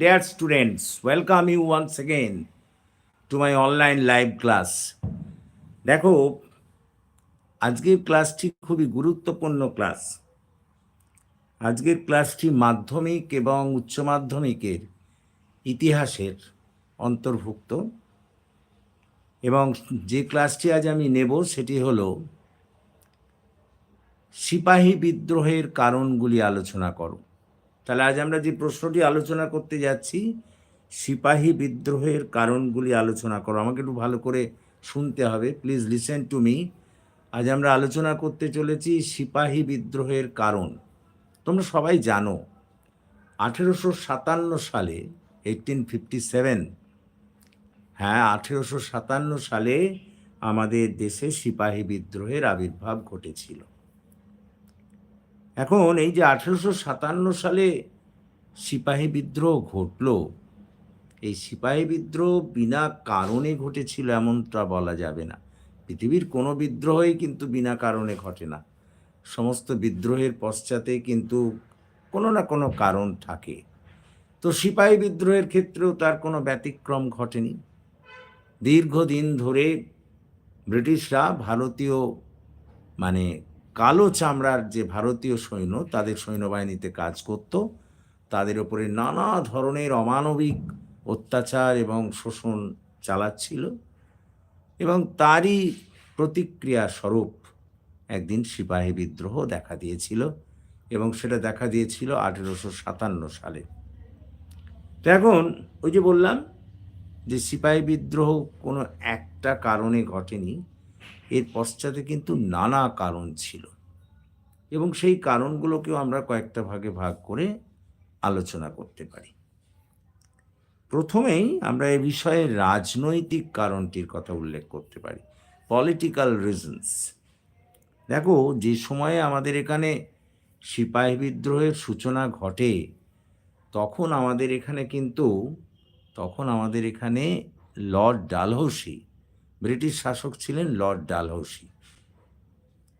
Dear students, welcome you once again to my online live class. দেখো আজকের ক্লাসটি খুবই গুরুত্বপূর্ণ ক্লাস আজকের ক্লাসটি মাধ্যমিক এবং উচ্চ মাধ্যমিকের ইতিহাসের অন্তর্ভুক্ত এবং যে ক্লাসটি আজ আমি নেব সেটি হলো সিপাহী বিদ্রোহের কারণগুলি আলোচনা করো তাহলে আজ আমরা যে প্রশ্নটি আলোচনা করতে যাচ্ছি, সিপাহী বিদ্রোহের কারণগুলি আলোচনা করো। আমাকে একটু ভালো করে শুনতে হবে। প্লিজ লিসেন টু মি আজ আমরা আলোচনা করতে চলেছি সিপাহী বিদ্রোহের কারণ। তোমরা সবাই জানো, আঠেরোশো সাতান্ন সালে এইটিন ফিফটি সেভেন হ্যাঁ আঠেরোশো সাতান্ন সালে আমাদের দেশে সিপাহী বিদ্রোহের আবির্ভাব ঘটেছিল। এখন এই যে আঠেরোশো সাতান্ন সালে সিপাহী বিদ্রোহ ঘটল, এই সিপাহী বিদ্রোহ বিনা কারণে ঘটেছিল এমনটা বলা যাবে না। পৃথিবীর কোনো বিদ্রোহই কিন্তু বিনা কারণে ঘটে না। সমস্ত বিদ্রোহের পশ্চাতে কিন্তু কোনো না কোনো কারণ থাকে। তো সিপাহী বিদ্রোহের ক্ষেত্রেও তার কোনো ব্যতিক্রম ঘটেনি। দীর্ঘদিন ধরে ব্রিটিশরা ভারতীয় মানে কালো চামড়ার যে ভারতীয় সৈন্য, তাদের সৈন্যবাহিনীতে কাজ করত। তাদের ওপরে নানা ধরনের অমানবিক অত্যাচার এবং শোষণ চালাচ্ছিল এবং তারই প্রতিক্রিয়া স্বরূপ একদিন সিপাহী বিদ্রোহ দেখা দিয়েছিল এবং সেটা দেখা দিয়েছিল আঠেরোশো সাতান্ন সালে। এখন ওই যে বললাম যে সিপাহী বিদ্রোহ কোনো একটা কারণে ঘটেনি এর পশ্চাতে কিন্তু নানা কারণ ছিল। এবং সেই কারণগুলোকেও আমরা কয়েকটা ভাগে ভাগ করে আলোচনা করতে পারি। প্রথমেই আমরা এ বিষয়ে রাজনৈতিক কারণটির কথা উল্লেখ করতে পারি। পলিটিক্যাল রিজনস দেখো, যে সময়ে আমাদের এখানে সিপাহী বিদ্রোহের সূচনা ঘটে, তখন আমাদের এখানে কিন্তু, তখন আমাদের এখানে লর্ড ডালহৌসি ব্রিটিশ শাসক ছিলেন লর্ড ডালহৌসি।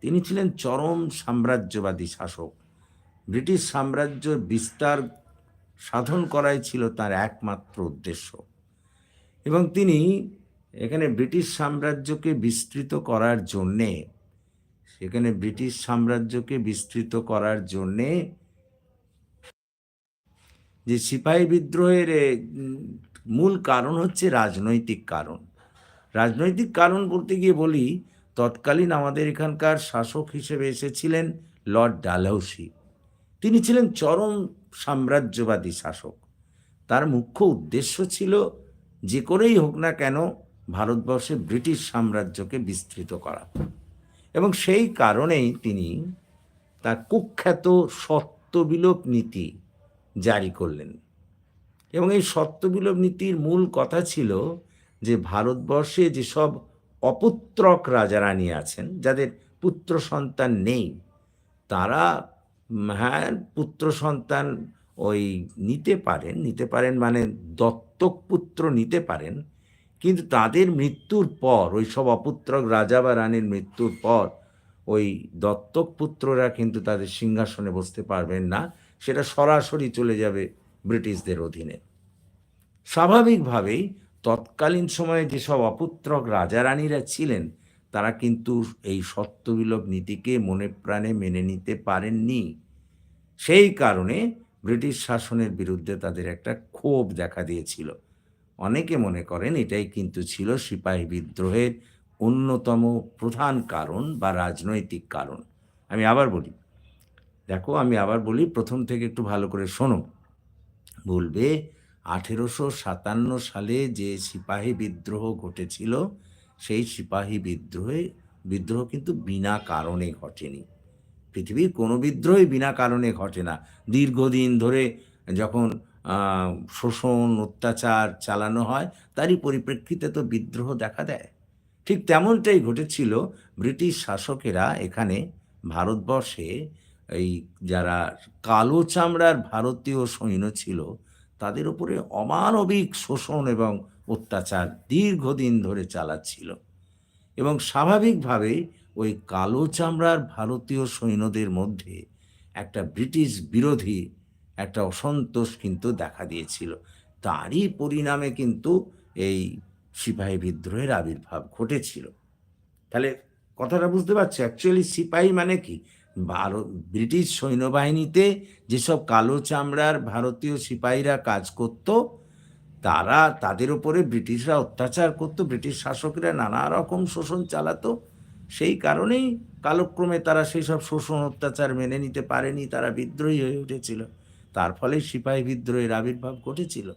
তিনি ছিলেন চরম সাম্রাজ্যবাদী শাসক। ব্রিটিশ সাম্রাজ্য বিস্তার সাধন করাই ছিল তার একমাত্র উদ্দেশ্য। এবং তিনি এখানে ব্রিটিশ সাম্রাজ্যকে বিস্তৃত করার জন্যে, সেখানে ব্রিটিশ সাম্রাজ্যকে বিস্তৃত করার জন্যে যে সিপাহী বিদ্রোহের মূল কারণ হচ্ছে রাজনৈতিক কারণ। রাজনৈতিক কারণ বলতে গিয়ে বলি, তৎকালীন আমাদের এখানকার শাসক হিসেবে এসেছিলেন লর্ড ডালহৌসি। তিনি ছিলেন চরম সাম্রাজ্যবাদী শাসক। তার মুখ্য উদ্দেশ্য ছিল, যে করেই হোক না কেন, ভারতবর্ষে ব্রিটিশ সাম্রাজ্যকে বিস্তৃত করা। এবং সেই কারণেই তিনি তার কুখ্যাত সত্যবিলোপ নীতি জারি করলেন। এবং এই সত্যবিলোপ নীতির মূল কথা ছিল যে ভারতবর্ষে যেসব অপুত্রক রাজারানী আছেন, যাদের পুত্র সন্তান নেই, তারা হ্যাঁ পুত্র সন্তান ওই নিতে পারেন নিতে পারেন মানে দত্তক পুত্র নিতে পারেন, কিন্তু তাদের মৃত্যুর পর, ওই সব অপুত্রক রাজা বা রানীর মৃত্যুর পর, ওই দত্তক পুত্ররা কিন্তু তাদের সিংহাসনে বসতে পারবেন না, সেটা সরাসরি চলে যাবে ব্রিটিশদের অধীনে। স্বাভাবিকভাবেই তৎকালীন সময়ে যেসব অপুত্রক রাজা রানীরা ছিলেন, তারা কিন্তু এই সত্যবিলোপ নীতিকে মনে প্রাণে মেনে নিতে পারেননি। সেই কারণে ব্রিটিশ শাসনের বিরুদ্ধে তাদের একটা ক্ষোভ দেখা দিয়েছিল। অনেকে মনে করেন এটাই কিন্তু ছিল সিপাহী বিদ্রোহের অন্যতম প্রধান কারণ বা রাজনৈতিক কারণ। আমি আবার বলি, দেখো আমি আবার বলি, প্রথম থেকে একটু ভালো করে শোনো। বলবে আঠেরোশো সাতান্ন সালে যে সিপাহী বিদ্রোহ ঘটেছিল, সেই সিপাহী বিদ্রোহে, বিদ্রোহ কিন্তু বিনা কারণে ঘটেনি। পৃথিবীর কোনো বিদ্রোহই বিনা কারণে ঘটে না। দীর্ঘদিন ধরে যখন শোষণ, অত্যাচার চালানো হয়, তারই পরিপ্রেক্ষিতে তো বিদ্রোহ দেখা দেয়। ঠিক তেমনটাই ঘটেছিল, ব্রিটিশ শাসকেরা এখানে ভারতবর্ষে, এই যারা কালো চামড়ার ভারতীয় সৈন্য ছিল তাদের উপরে অমানবিক শোষণ এবং অত্যাচার দীর্ঘদিন ধরে চালাচ্ছিল। এবং স্বাভাবিকভাবেই ওই কালো চামড়ার ভারতীয় সৈন্যদের মধ্যে একটা ব্রিটিশ বিরোধী একটা অসন্তোষ কিন্তু দেখা দিয়েছিল। তারই পরিণামে কিন্তু এই সিপাহী বিদ্রোহের আবির্ভাব ঘটেছিল। তাহলে কথাটা বুঝতে পারছ? অ্যাকচুয়ালি সিপাহী মানে কি? ভারত, ব্রিটিশ সৈন্যবাহিনীতে যেসব কালো চামড়ার ভারতীয় সিপাহীরা কাজ করত, তারা তাদের উপরে ব্রিটিশরা অত্যাচার করতো, ব্রিটিশ শাসকরা নানা রকম শোষণ চালাতো। সেই কারণেই কালক্রমে তারা সেই সব শোষণ অত্যাচার মেনে নিতে পারেনি, তারা বিদ্রোহী হয়ে উঠেছিল। তার ফলে সিপাহী বিদ্রোহের আবির্ভাব ঘটেছিল।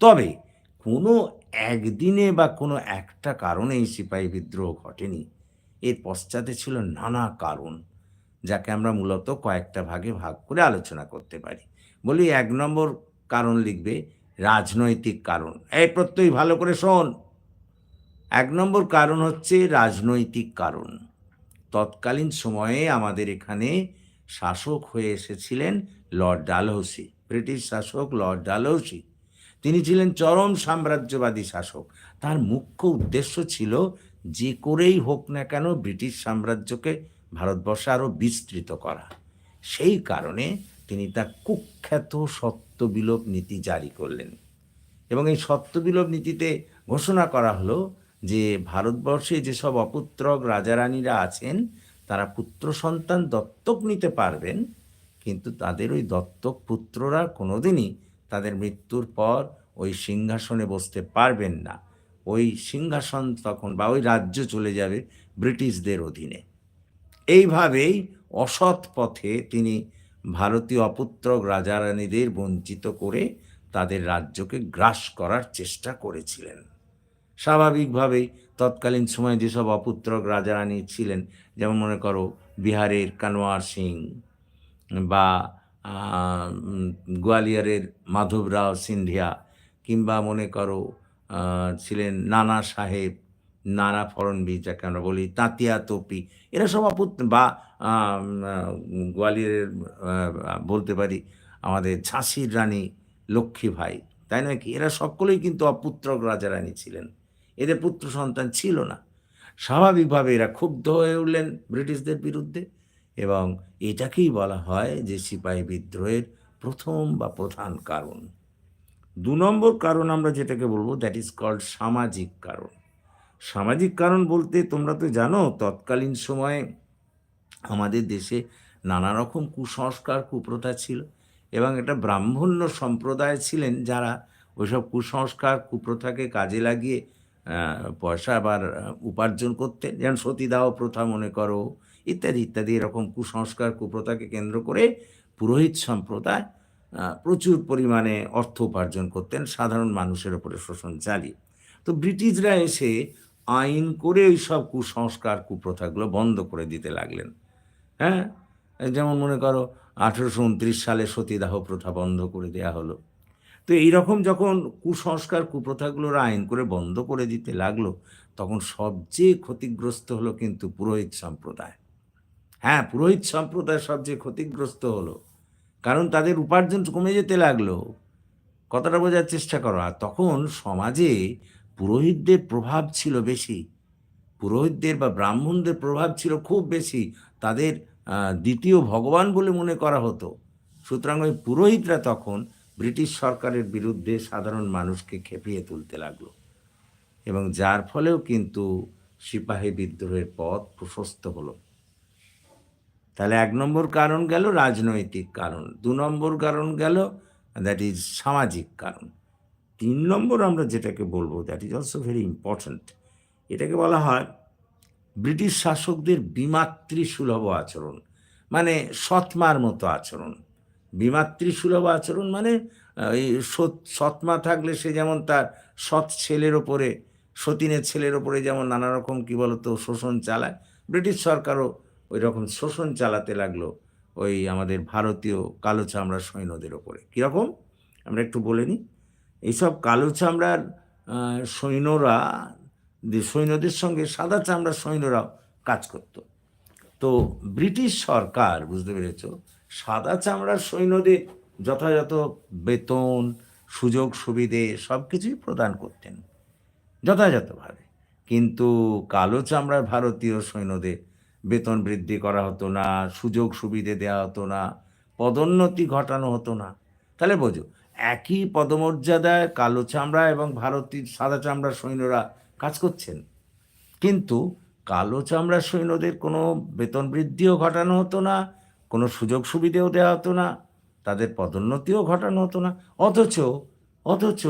তবে কোনো একদিনে বা কোনো একটা কারণে এই সিপাহী বিদ্রোহ ঘটেনি। এর পশ্চাতে ছিল নানা কারণ। যাকে আমরা মূলত কয়েকটা ভাগে ভাগ করে আলোচনা করতে পারি। বলি, এক নম্বর কারণ লিখবে, রাজনৈতিক কারণ। এই প্রত্যয় ভালো করে শোন। এক নম্বর কারণ হচ্ছে রাজনৈতিক কারণ। তৎকালীন সময়ে আমাদের এখানে শাসক হয়ে এসেছিলেন লর্ড ডালহৌসি, ব্রিটিশ শাসক লর্ড ডালহৌসি। তিনি ছিলেন চরম সাম্রাজ্যবাদী শাসক। তার মুখ্য উদ্দেশ্য ছিল যে করেই হোক না কেন ব্রিটিশ সাম্রাজ্যকে ভারতবর্ষে আরও বিস্তৃত করা। সেই কারণে তিনি তার কুখ্যাত সত্যবিলোপ নীতি জারি করলেন। এবং এই সত্যবিলোপ নীতিতে ঘোষণা করা হলো যে, ভারতবর্ষে যেসব অপুত্রক রাজারানীরা আছেন, তারা পুত্র সন্তান দত্তক নিতে পারবেন, কিন্তু তাদের ওই দত্তক পুত্ররা কোনোদিনই তাদের মৃত্যুর পর ওই সিংহাসনে বসতে পারবেন না। ওই সিংহাসন তখন বা ওই রাজ্য চলে যাবে ব্রিটিশদের অধীনে। এইভাবেই অসৎ পথে তিনি ভারতীয় অপুত্রক রাজারানীদের বঞ্চিত করে তাদের রাজ্যকে গ্রাস করার চেষ্টা করেছিলেন। স্বাভাবিকভাবেই তৎকালীন সময়ে যেসব অপুত্রক রাজারানী ছিলেন, যেমন মনে করো বিহারের কানোয়ার সিং বা গোয়ালিয়রের মাধবরাও সিন্ধিয়া কিংবা মনে করো ছিলেন নানা সাহেব নানা ফড়নবি যাকে আমরা বলি, তাঁতিয়া তোপি, এরা সব অপুত্র বা গোয়ালিয়রের বলতে পারি আমাদের ঝাঁসির রানী লক্ষ্মী ভাই, তাই নয় কি? এরা সকলেই কিন্তু অপুত্রক রাজা রানী ছিলেন। এদের পুত্র সন্তান ছিল না। স্বাভাবিকভাবে এরা ক্ষুব্ধ হয়ে উঠলেন ব্রিটিশদের বিরুদ্ধে এবং এটাকেই বলা হয় যে সিপাহী বিদ্রোহের প্রথম বা প্রধান কারণ। দু নম্বর কারণ আমরা যেটাকে বলব দ্যাট ইজ কল্ড সামাজিক কারণ। সামাজিক কারণ বলতে তোমরা তো জানো, তৎকালীন সময়ে আমাদের দেশে নানা রকম কুসংস্কার, কুপ্রথা ছিল এবং এটা ব্রাহ্মণ্য সম্প্রদায় ছিলেন যারা ওইসব কুসংস্কার, কুপ্রথাকে কাজে লাগিয়ে পয়সা আবার উপার্জন করতেন। যেমন সতীদাহ প্রথা মনে করো, ইত্যাদি ইত্যাদি এরকম কুসংস্কার, কুপ্রথাকে কেন্দ্র করে পুরোহিত সম্প্রদায় প্রচুর পরিমাণে অর্থ উপার্জন করতেন, সাধারণ মানুষের ওপরে শোষণ চালিয়ে। তো ব্রিটিশরা এসে আইন করে ওই সব কুসংস্কার, কুপ্রথাগুলো বন্ধ করে দিতে লাগলেন। হ্যাঁ? যেমন মনে করো আঠেরোশো উনত্রিশ সালে সতীদাহ প্রথা বন্ধ করে দেয়া হলো। তো এইরকম যখন কুসংস্কার, কুপ্রথাগুলোর আইন করে বন্ধ করে দিতে লাগল, তখন সবচেয়ে ক্ষতিগ্রস্ত হলো কিন্তু পুরোহিত সম্প্রদায়। হ্যাঁ পুরোহিত সম্প্রদায় সবচেয়ে ক্ষতিগ্রস্ত হলো। কারণ তাদের উপার্জন কমে যেতে লাগল। কথাটা বোঝার চেষ্টা করো। আর তখন সমাজে পুরোহিতদের প্রভাব ছিল বেশি। পুরোহিতদের বা ব্রাহ্মণদের প্রভাব ছিল খুব বেশি। তাদের দ্বিতীয় ভগবান বলে মনে করা হতো। সুতরাং ওই পুরোহিতরা তখন ব্রিটিশ সরকারের বিরুদ্ধে সাধারণ মানুষকে খেপিয়ে তুলতে লাগল। এবং যার ফলেও কিন্তু সিপাহী বিদ্রোহের পথ প্রশস্ত হলো। তাহলে এক নম্বর কারণ গেল রাজনৈতিক কারণ। দু নম্বর কারণ গেল দ্যাট ইজ সামাজিক কারণ। তিন নম্বর আমরা যেটাকে বলব that is also very important এটাকে বলা হয় ব্রিটিশ শাসকদের বিমাতৃসুলভ আচরণ মানে সৎমার মতো আচরণ। বিমাতৃসুলভ আচরণ মানে এই সৎ- সৎমা থাকলে সে যেমন তার সৎ ছেলের ওপরে, সতীনের ছেলের ওপরে যেমন নানা রকম, কী বলতো, শোষণ চালায়, ব্রিটিশ সরকারও ওই রকম শোষণ চালাতে লাগল ওই আমাদের ভারতীয় কালো চামড়া সৈন্যদের ওপরে। কীরকম? আমরা একটু বলে নিই। এইসব কালো চামড়ার সৈন্যরা সৈন্যদের সঙ্গে সাদা চামড়ার সৈন্যরাও কাজ করত। তো ব্রিটিশ সরকার, বুঝতে পেরেছ? সাদা চামড়ার সৈন্যদের যথাযথ বেতন, সুযোগ সুবিধে সব কিছুই প্রদান করতেন, যথাযথভাবে। কিন্তু কালো চামড়ার ভারতীয় সৈন্যদের বেতন বৃদ্ধি করা হতো না, সুযোগ সুবিধে দেওয়া হতো না, পদোন্নতি ঘটানো হতো না। তাহলে বোঝো একই পদমর্যাদায় কালো চামড়া এবং ভারতীয় সাদা চামড়ার সৈন্যরা কাজ করছেন। কিন্তু কালো চামড়ার সৈন্যদের কোনো বেতন বৃদ্ধিও ঘটানো হতো না, কোনো সুযোগ সুবিধেও দেওয়া হতো না, তাদের পদোন্নতিও ঘটানো হতো না। অথচ অথচ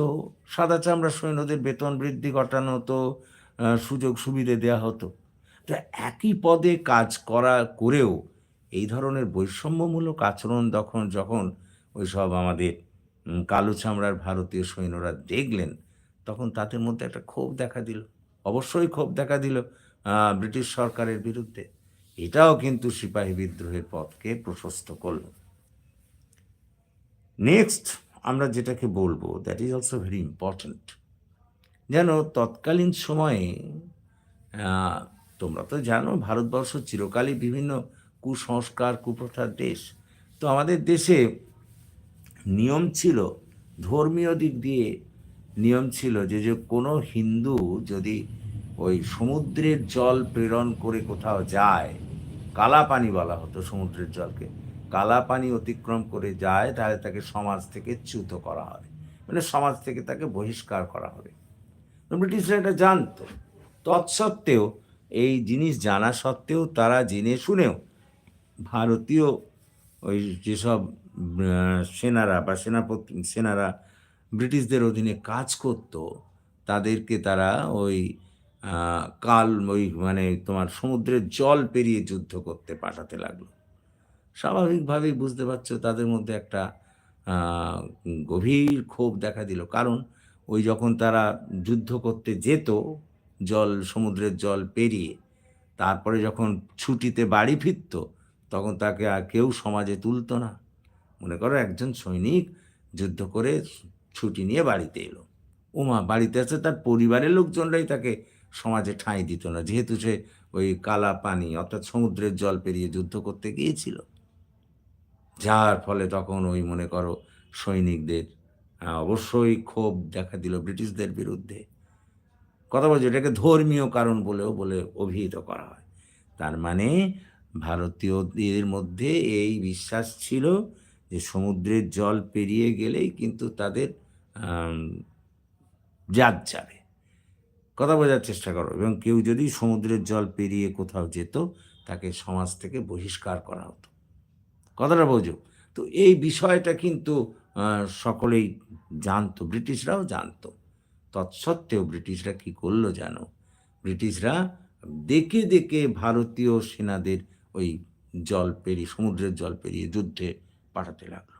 সাদা চামড়ার সৈন্যদের বেতন বৃদ্ধি ঘটানো হতো সুযোগ সুবিধে দেওয়া হতো। তো একই পদে কাজ করা, করেও এই ধরনের বৈষম্যমূলক আচরণ তখন, যখন ওই সব আমাদের কালো চামড়ার ভারতীয় সৈন্যরা দেখলেন, তখন তাদের মধ্যে একটা ক্ষোভ দেখা দিল। অবশ্যই ক্ষোভ দেখা দিল ব্রিটিশ সরকারের বিরুদ্ধে। এটাও কিন্তু সিপাহী বিদ্রোহের পথকে প্রশস্ত করল। নেক্সট আমরা যেটাকে বলব that is also very important যেন তৎকালীন সময়ে তোমরা তো জানো, ভারতবর্ষ চিরকালই বিভিন্ন কুসংস্কার, কুপ্রথার দেশ। তো আমাদের দেশে নিয়ম ছিল, ধর্মীয় দিক দিয়ে নিয়ম ছিল যে যে কোনো হিন্দু যদি ওই সমুদ্রের জল প্রেরণ করে কোথাও যায় কালা পানি বলা হতো সমুদ্রের জলকে কালা পানি অতিক্রম করে যায়, তাহলে তাকে সমাজ থেকে চ্যুত করা হবে। মানে সমাজ থেকে তাকে বহিষ্কার করা হবে। ব্রিটিশরা এটা জানতো। তৎসত্ত্বেও এই জিনিস জানা সত্ত্বেও তারা জেনে শুনেও ভারতীয় ওই যেসব সেনারা বা সেনাপতি, সেনারা ব্রিটিশদের অধীনে কাজ করত, তাদেরকে তারা ওই কাল ওই মানে তোমার সমুদ্রের জল পেরিয়ে যুদ্ধ করতে পাঠাতে লাগল। স্বাভাবিকভাবেই বুঝতে পারছ তাদের মধ্যে একটা গভীর ক্ষোভ দেখা দিল। কারণ ওই যখন তারা যুদ্ধ করতে যেত, জল, সমুদ্রের জল পেরিয়ে, তারপরে যখন ছুটিতে বাড়ি ফিরতো, তখন তাকে আর কেউ সমাজে তুলতো না। মনে করো একজন সৈনিক যুদ্ধ করে ছুটি নিয়ে বাড়িতে এলো। ওমা বাড়িতে আছে, তার পরিবারের লোকজনরাই তাকে সমাজে ঠাঁই দিত না, যেহেতু সে ওই কালা পানি অর্থাৎ সমুদ্রের জল পেরিয়ে যুদ্ধ করতে গিয়েছিল। যার ফলে তখন ওই মনে করো সৈনিকদের অবশ্যই ক্ষোভ দেখা দিল ব্রিটিশদের বিরুদ্ধে। কথা বলছি, এটাকে ধর্মীয় কারণ বলেও বলে অভিহিত করা হয়। তার মানে ভারতীয়দের মধ্যে এই বিশ্বাস ছিল যে সমুদ্রের জল পেরিয়ে গেলেই কিন্তু তাদের জাত যাবে। কথা বোঝার চেষ্টা করো। এবং কেউ যদি সমুদ্রের জল পেরিয়ে কোথাও যেত, তাকে সমাজ থেকে বহিষ্কার করা হতো। কথাটা বোঝো। তো এই বিষয়টা কিন্তু সকলেই জানতো, ব্রিটিশরাও জানতো। তৎসত্ত্বেও ব্রিটিশরা কি করল জানো? ব্রিটিশরা দেখে দেখে ভারতীয় সেনাদের ওই জল পেরিয়ে, সমুদ্রের জল পেরিয়ে যুদ্ধে পাঠাতে লাগল।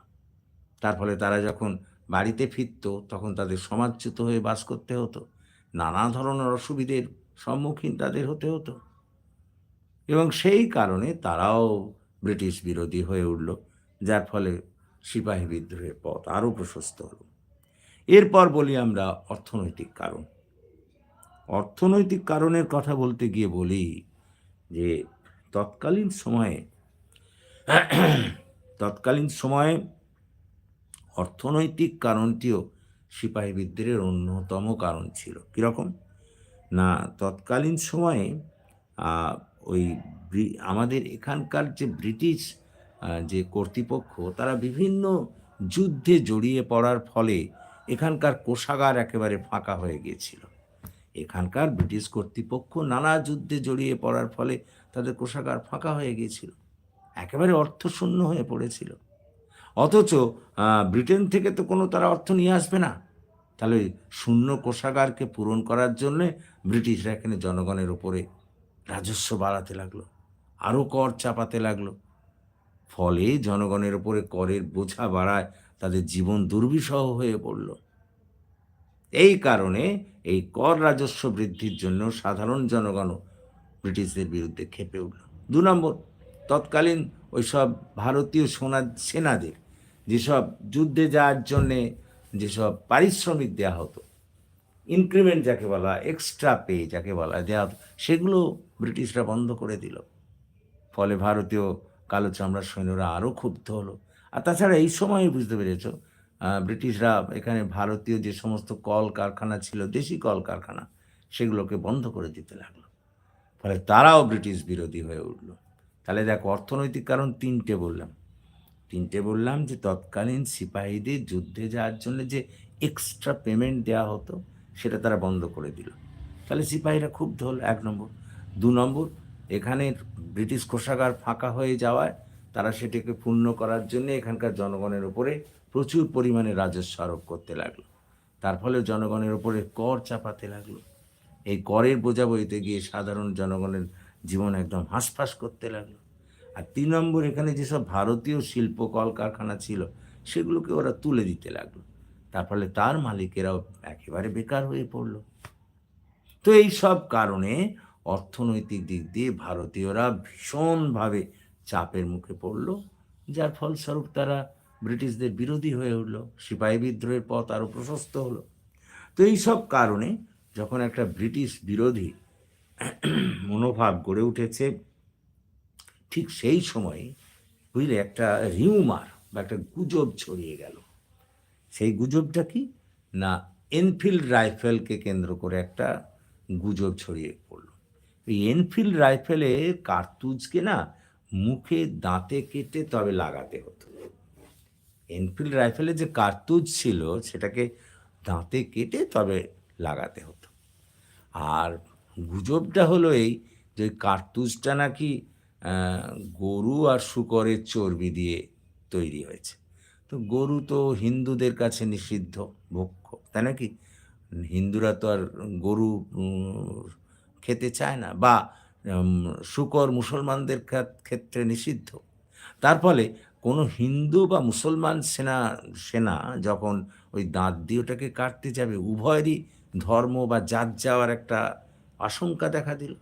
তার ফলে তারা যখন বাড়িতে ফিরতো, তখন তাদের সমাজচ্যুত হয়ে বাস করতে হতো। নানা ধরনের অসুবিধের সম্মুখীন তাদের হতে হতো। এবং সেই কারণে তারাও ব্রিটিশ বিরোধী হয়ে উঠল, যার ফলে সিপাহী বিদ্রোহের পথ আরও প্রশস্ত হল। এরপর বলি আমরা অর্থনৈতিক কারণ। অর্থনৈতিক কারণের কথা বলতে গিয়ে বলি যে, তৎকালীন সময়ে তৎকালীন সময়ে অর্থনৈতিক কারণটিও সিপাহী বিদ্রোহের অন্যতম কারণ ছিল। কীরকম? না, তৎকালীন সময়ে ওই আমাদের এখানকার যে ব্রিটিশ যে কর্তৃপক্ষ, তারা বিভিন্ন যুদ্ধে জড়িয়ে পড়ার ফলে এখানকার কোষাগার একেবারে ফাঁকা হয়ে গিয়েছিল। এখানকার ব্রিটিশ কর্তৃপক্ষ নানা যুদ্ধে জড়িয়ে পড়ার ফলে তাদের কোষাগার ফাঁকা হয়ে গিয়েছিল। একেবারে অর্থশূন্য হয়ে পড়েছিল। অথচ ব্রিটেন থেকে তো কোনো তারা অর্থ নিয়ে আসবে না। তাহলে শূন্য কোষাগারকে পূরণ করার জন্যে ব্রিটিশরা এখানে জনগণের ওপরে রাজস্ব বাড়াতে লাগল, আরও কর চাপাতে লাগল। ফলে জনগণের ওপরে করের বোঝা বাড়ায় তাদের জীবন দুর্বিষহ হয়ে পড়ল। এই কারণে এই কর রাজস্ব বৃদ্ধির জন্য সাধারণ জনগণও ব্রিটিশদের বিরুদ্ধে খেপে উঠল। দু নম্বর তৎকালীন ওই সব ভারতীয় সোনা, সেনাদের যেসব যুদ্ধে যাওয়ার জন্যে যেসব পারিশ্রমিক দেওয়া হতো ইনক্রিমেন্ট যাকে বলা এক্সট্রা পে যাকে বলা দেওয়া হতো, সেগুলো ব্রিটিশরা বন্ধ করে দিল। ফলে ভারতীয় কালো চামড়ার সৈন্যরা আরও ক্ষুব্ধ হলো। আর তাছাড়া এই সময় বুঝতে পেরেছ ব্রিটিশরা এখানে ভারতীয় যে সমস্ত কল কারখানা ছিল, দেশি কল কারখানা, সেগুলোকে বন্ধ করে দিতে লাগল। ফলে তারাও ব্রিটিশ বিরোধী হয়ে উঠল। তাহলে দেখো, অর্থনৈতিক কারণ তিনটে বললাম। তিনটে বললাম যে তৎকালীন সিপাহীদের যুদ্ধে যাওয়ার জন্য যে এক্সট্রা পেমেন্ট দেওয়া হতো, সেটা তারা বন্ধ করে দিল। তাহলে সিপাহীরা খুব ধল, এক নম্বর। দু নম্বর এখানে ব্রিটিশ কোষাগার ফাঁকা হয়ে যাওয়ায় তারা সেটাকে পূর্ণ করার জন্য এখানকার জনগণের উপরে প্রচুর পরিমাণে রাজস্ব আরোপ করতে লাগল। তার ফলে জনগণের উপরে কর চাপাতে লাগল। এই করের বোঝা বইতে গিয়ে সাধারণ জনগণের জীবন একদম হাঁসফাঁস করতে লাগল। আর তিন নম্বর, এখানে যেসব ভারতীয় শিল্প কলকারখানা ছিল, সেগুলোকে ওরা তুলে দিতে লাগল। তার ফলে তার মালিকেরাও একেবারে বেকার হয়ে পড়ল। তো এই সব কারণে অর্থনৈতিক দিক দিয়ে ভারতীয়রা ভীষণভাবে চাপের মুখে পড়ল। যার ফলস্বরূপ তারা ব্রিটিশদের বিরোধী হয়ে উঠল, সিপাহী বিদ্রোহের পথ আরও প্রশস্ত হলো। তো এই সব কারণে যখন একটা ব্রিটিশ বিরোধী মনোভাব গড়ে উঠেছে, ঠিক সেই সময় বুঝলে একটা রিউমার বা একটা গুজব ছড়িয়ে গেল। সেই গুজবটা কি? না, এনফিল্ড রাইফেলকে কেন্দ্র করে একটা গুজব ছড়িয়ে পড়ল। এই এনফিল্ড রাইফেলে কার্তুজকে না মুখে দাঁতে কেটে তবে লাগাতে হতো। এনফিল্ড রাইফেলে যে কার্তুজ ছিল, সেটাকে দাঁতে কেটে তবে লাগাতে হতো। আর গুজবটা হলো এই যে কার্তুজটা নাকি গরু আর শুকরের চর্বি দিয়ে তৈরি হয়েছে। তো গরু তো হিন্দুদের কাছে নিষিদ্ধ ভক্ষ তাই নাকি হিন্দুরা তো আর গরু খেতে চায় না বা শুকর মুসলমানদের ক্ষেত্রে নিষিদ্ধ। তার ফলে কোনো হিন্দু বা মুসলমান সেনা সেনা যখন ওই দাঁত দিয়ে ওটাকে কাটতে যাবে, উভয়েরই ধর্ম বা জাত যাওয়ার একটা আশঙ্কা দেখা দিল।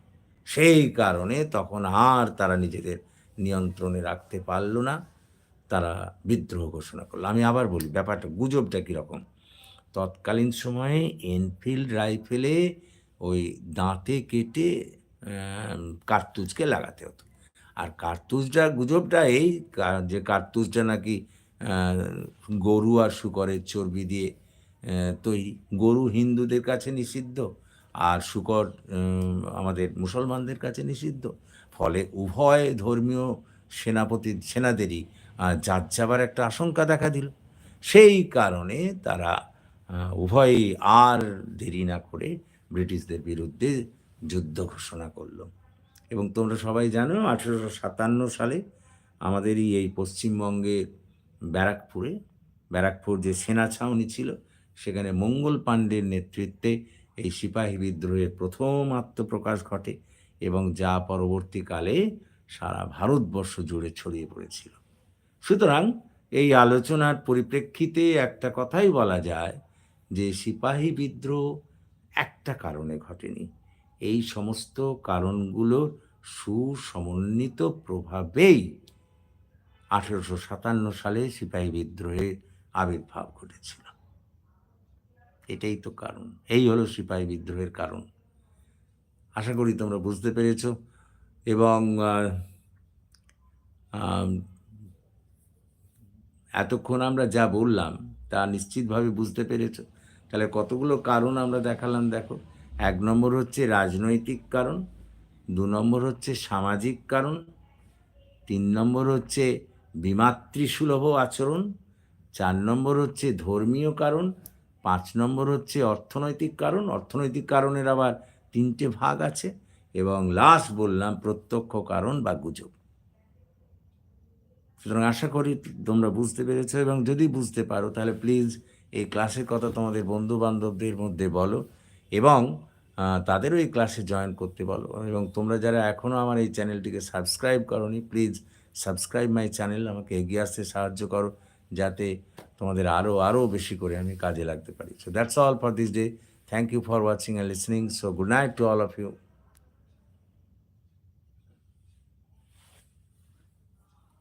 সেই কারণে তখন আর তারা নিজেদের নিয়ন্ত্রণে রাখতে পারল না। তারা বিদ্রোহ ঘোষণা করল। আমি আবার বলি, ব্যাপারটা, গুজবটা কীরকম? তৎকালীন সময়ে এনফিল্ড রাইফেলে ওই দাঁতে কেটে কার্তুজকে লাগাতে হতো। আর কার্তুজটা, গুজবটা এই যে কার্তুজটা নাকি গরু আর শুকরের চর্বি দিয়ে তৈরি। গরু হিন্দুদের কাছে নিষিদ্ধ। আর শুকর আমাদের মুসলমানদের কাছে নিষিদ্ধ। ফলে উভয় ধর্মীয় সেনাপতি, সেনাদেরই জাত যাবার একটা আশঙ্কা দেখা দিল। সেই কারণে তারা উভয়ই আর দেরি না করে ব্রিটিশদের বিরুদ্ধে যুদ্ধ ঘোষণা করল। এবং তোমরা সবাই জানো, আঠেরোশো সাতান্ন সালে আমাদেরই এই পশ্চিমবঙ্গের ব্যারাকপুরে, ব্যারাকপুর যে সেনা ছাউনি ছিল, সেখানে মঙ্গল পাণ্ডের নেতৃত্বে এই সিপাহী বিদ্রোহের প্রথম আত্মপ্রকাশ ঘটে এবং যা পরবর্তীকালে সারা ভারতবর্ষ জুড়ে ছড়িয়ে পড়েছিল। সুতরাং এই আলোচনার পরিপ্রেক্ষিতে একটা কথাই বলা যায় যে সিপাহী বিদ্রোহ একটা কারণে ঘটেনি। এই সমস্ত কারণগুলোর সুসমন্বিত প্রভাবেই আঠেরোশো সাতান্ন সালে সিপাহী বিদ্রোহের আবির্ভাব ঘটেছিল। এটাই তো কারণ। এই হলো সিপাহী বিদ্রোহের কারণ। আশা করি তোমরা বুঝতে পেরেছ এবং এতক্ষণ আমরা যা বললাম তা নিশ্চিতভাবে বুঝতে পেরেছ। তাহলে কতগুলো কারণ আমরা দেখালাম দেখো। এক নম্বর হচ্ছে রাজনৈতিক কারণ, দু নম্বর হচ্ছে সামাজিক কারণ, তিন নম্বর হচ্ছে বিমাতৃসুলভ আচরণ, চার নম্বর হচ্ছে ধর্মীয় কারণ পাঁচ নম্বর হচ্ছে অর্থনৈতিক কারণ। অর্থনৈতিক কারণের আবার তিনটে ভাগ আছে এবং লাস্ট বললাম প্রত্যক্ষ কারণ বা গুজব। সুতরাং আশা করি তোমরা বুঝতে পেরেছ এবং যদি বুঝতে পারো তাহলে প্লিজ এই ক্লাসের কথা তোমাদের বন্ধু বান্ধবদের মধ্যে বলো এবং তাদেরও এই ক্লাসে জয়েন করতে বলো এবং তোমরা যারা এখনও আমার এই চ্যানেলটিকে সাবস্ক্রাইব করনি প্লিজ সাবস্ক্রাইব মাই চ্যানেল আমাকে এগিয়ে আসতে সাহায্য করো যাতে তোমাদের আরও আরও বেশি করে আমি কাজে লাগতে পারি। So that's all for this day thank you for watching and listening so good night to all of you